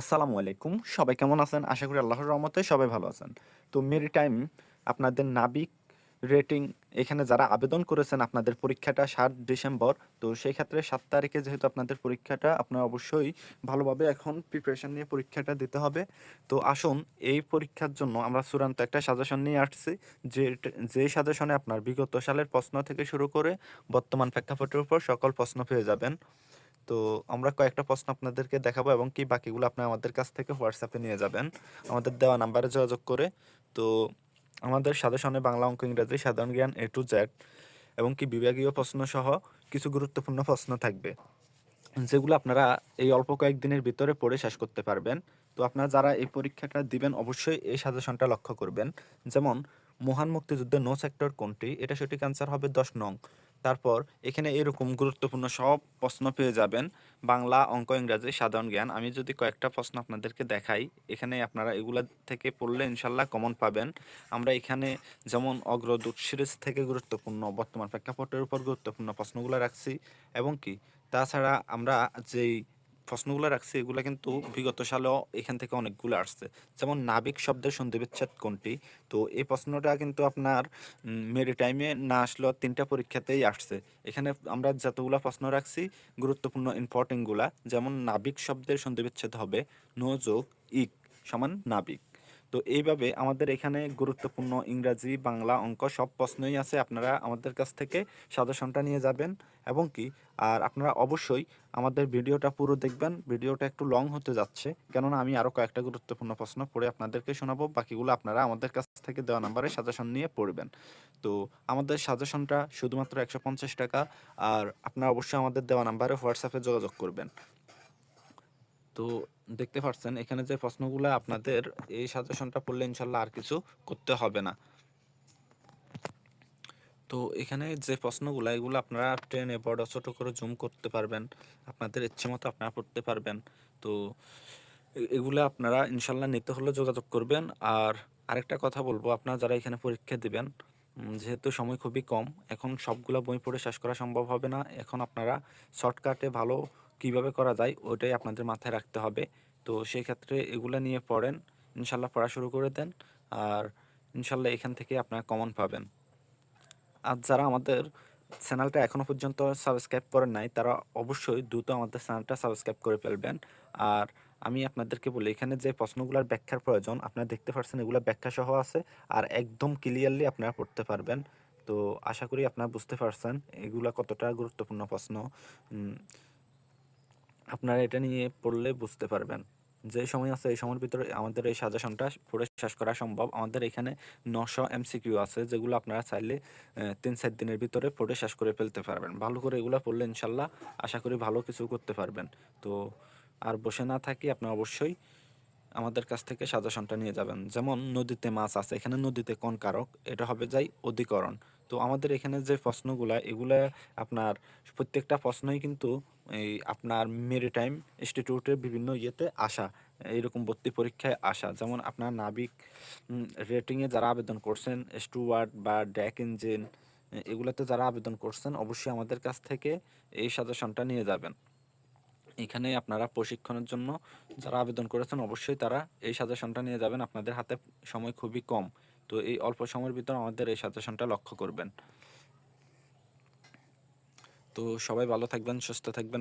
আসসালামু আলাইকুম। সবাই কেমন আছেন? আশা করি আল্লাহর রহমতে সবাই ভালো আছেন। তো মেরি টাইম আপনাদের নাবিক রেটিং, এখানে যারা আবেদন করেছেন আপনাদের পরীক্ষাটা সাত ডিসেম্বর, তো সেই ক্ষেত্রে সাত তারিখে যেহেতু আপনাদের পরীক্ষাটা, আপনার অবশ্যই ভালোভাবে এখন প্রিপারেশন নিয়ে পরীক্ষাটা দিতে হবে। তো আসুন, এই পরীক্ষার জন্য আমরা চূড়ান্ত একটা সাজেশন নিয়ে আসছি, যে যে সাজেশনে আপনার বিগত সালের প্রশ্ন থেকে শুরু করে বর্তমান প্রেক্ষাপটের উপর সকল প্রশ্ন পেয়ে যাবেন। তো আমরা কয়েকটা প্রশ্ন আপনাদেরকে দেখাবো এবং কি বাকিগুলো আপনি আমাদের কাছ থেকে হোয়াটসঅ্যাপে নিয়ে যাবেন। আমাদের দেওয়া নাম্বারে যোগাযোগ করে। তো আমাদের সাজেশনে বাংলা অঙ্ক ইংরাজি, সাধারণ জ্ঞান এ টু জেড এবং কি বিভাগীয় প্রশ্ন সহ কিছু গুরুত্বপূর্ণ প্রশ্ন থাকবে। যেগুলো আপনারা এই অল্প কয়েকদিনের ভিতরে পড়ে শেষ করতে পারবেন। তো আপনারা যারা এই পরীক্ষাটা দিবেন, অবশ্যই এই সাজেশনটা লক্ষ্য করবেন। যেমন, মহান মুক্তিযুদ্ধের নো সেক্টর কোনটি? এটা সঠিক অ্যান্সার হবে দশ নং। তারপর এখানে এরকম গুরুত্বপূর্ণ সব প্রশ্ন পেয়ে যাবেন। বাংলা অঙ্ক ইংরাজি সাধারণ জ্ঞান। আমি যদি কয়েকটা প্রশ্ন আপনাদেরকে দেখাই, এখানে আপনারা এগুলা থেকে পড়লে ইনশাল্লাহ কমন পাবেন। আমরা এখানে যেমন অগ্রদূত সিরিজ থেকে গুরুত্বপূর্ণ, বর্তমান প্রেক্ষাপটের উপর গুরুত্বপূর্ণ প্রশ্নগুলো রাখছি। এবং কি? তাছাড়া আমরা যেই প্রশ্নগুলো রাখছি, এগুলো কিন্তু বিগত সালেও এখান থেকে অনেকগুলো আসছে। যেমন নাবিক শব্দের সন্ধিবিচ্ছেদ কোনটি? তো এই প্রশ্নটা কিন্তু আপনার মেরি টাইমে না আসলেও তিনটা পরীক্ষাতেই আসছে। এখানে আমরা যতগুলো প্রশ্ন রাখছি, গুরুত্বপূর্ণ ইম্পর্টেন্টগুলা যেমন নাবিক শব্দের সন্ধিবিচ্ছেদ হবে নো যোগ ইক, সমান নাবিক। তো এইভাবে আমাদের এখানে গুরুত্বপূর্ণ ইংরাজি, বাংলা অঙ্ক সব প্রশ্নই আছে। আপনারা আমাদের কাছ থেকে সাজেশনটা নিয়ে যাবেন এবং কি, আর আপনারা অবশ্যই আমাদের ভিডিওটা পুরো দেখবেন। ভিডিওটা একটু লং হতে যাচ্ছে, কেননা আমি আরও কয়েকটা গুরুত্বপূর্ণ প্রশ্ন পড়ে আপনাদেরকে শোনাবো। বাকিগুলো আপনারা আমাদের কাছ থেকে দেওয়া নাম্বারে সাজেশন নিয়ে পড়বেন। তো আমাদের সাজেশনটা শুধুমাত্র একশো পঞ্চাশ টাকা, আর আপনারা অবশ্যই আমাদের দেওয়া নাম্বারে হোয়াটসঅ্যাপে যোগাযোগ করবেন। তো দেখতে পাচ্ছেন, এখানে যে প্রশ্নগুলো আপনাদের এই সাজেশনটা পড়লে ইনশাল্লাহ আর কিছু করতে হবে না। তো এখানে যে প্রশ্নগুলো, এগুলো আপনারা ট্রেনে বড় ছোট করে জুম করতে পারবেন। আপনাদের ইচ্ছে মতো আপনারা পড়তে পারবেন। তো এগুলো আপনারা ইনশাল্লাহ নিতে হলে যোগাযোগ করবেন। আর আরেকটা কথা বলব, আপনারা যারা এখানে পরীক্ষা দিবেন যেহেতু সময় খুবই কম, এখন সবগুলো বই পড়ে শেষ করা সম্ভব হবে না। এখন আপনারা শর্টকাটে ভালো কীভাবে করা যায়, ওইটাই আপনাদের মাথায় রাখতে হবে। তো সেই ক্ষেত্রে এগুলো নিয়ে পড়েন, ইনশাল্লাহ পড়া শুরু করে দেন, আর ইনশাল্লাহ এখান থেকে আপনারা কমন পাবেন। আর যারা আমাদের চ্যানেলটা এখনও পর্যন্ত সাবস্ক্রাইব করেন নাই, তারা অবশ্যই দ্রুত আমাদের চ্যানেলটা সাবস্ক্রাইব করে ফেলবেন। আর আমি আপনাদেরকে বলি, এখানে যে প্রশ্নগুলোর ব্যাখ্যার প্রয়োজন, আপনারা দেখতে পাচ্ছেন এগুলো ব্যাখ্যা সহ আছে, আর একদম ক্লিয়ারলি আপনারা পড়তে পারবেন। তো আশা করি আপনারা বুঝতে পারছেন এগুলো কতটা গুরুত্বপূর্ণ প্রশ্ন। আপনারা এটা নিয়ে পড়লে বুঝতে পারবেন। যে সময় আছে, এই সময়ের ভিতরে আমাদের এই সাজেশনটা পড়ে শেষ করা সম্ভব। আমাদের এখানে নশো এমসিকিউ আছে, যেগুলো আপনারা চাইলে তিন চার দিনের ভিতরে পড়ে শেষ করে ফেলতে পারবেন। ভালো করে এগুলো পড়লে ইনশাল্লাহ আশা করি ভালো কিছু করতে পারবেন। তো আর বসে না থাকি আপনারা অবশ্যই আমাদের কাছ থেকে সাজেশনটা নিয়ে যাবেন। যেমন, নদীতে মাছ আছে। এখানে নদীতে কোন কারক? এটা হবে যাই অধিকরণ। তো আমাদের এখানে যে প্রশ্নগুলা, এগুলা আপনার প্রত্যেকটা প্রশ্নই কিন্তু এই আপনার মেরিটাইম ইনস্টিটিউটের বিভিন্ন ইয়েতে আসা এইরকম ভর্তি পরীক্ষায় আসা। যেমন আপনার নাবিক রেটিংয়ে যারা আবেদন করছেন স্টুয়ার্ড বা ড্যাক ইঞ্জিন এগুলোতে যারা আবেদন করছেন, অবশ্যই আমাদের কাছ থেকে এই সাজেশনটা নিয়ে যাবেন। এখানে আপনারা প্রশিক্ষণের জন্য যারা আবেদন করেছেন, অবশ্যই তারা এই সাজেশনটা নিয়ে যাবেন। আপনাদের হাতে সময় খুবই কম। তো এই অল্প সময়ের ভিতর আমাদের এই সাজেশনটা লক্ষ্য করবেন। তো সবাই ভালো থাকবেন, সুস্থ থাকবেন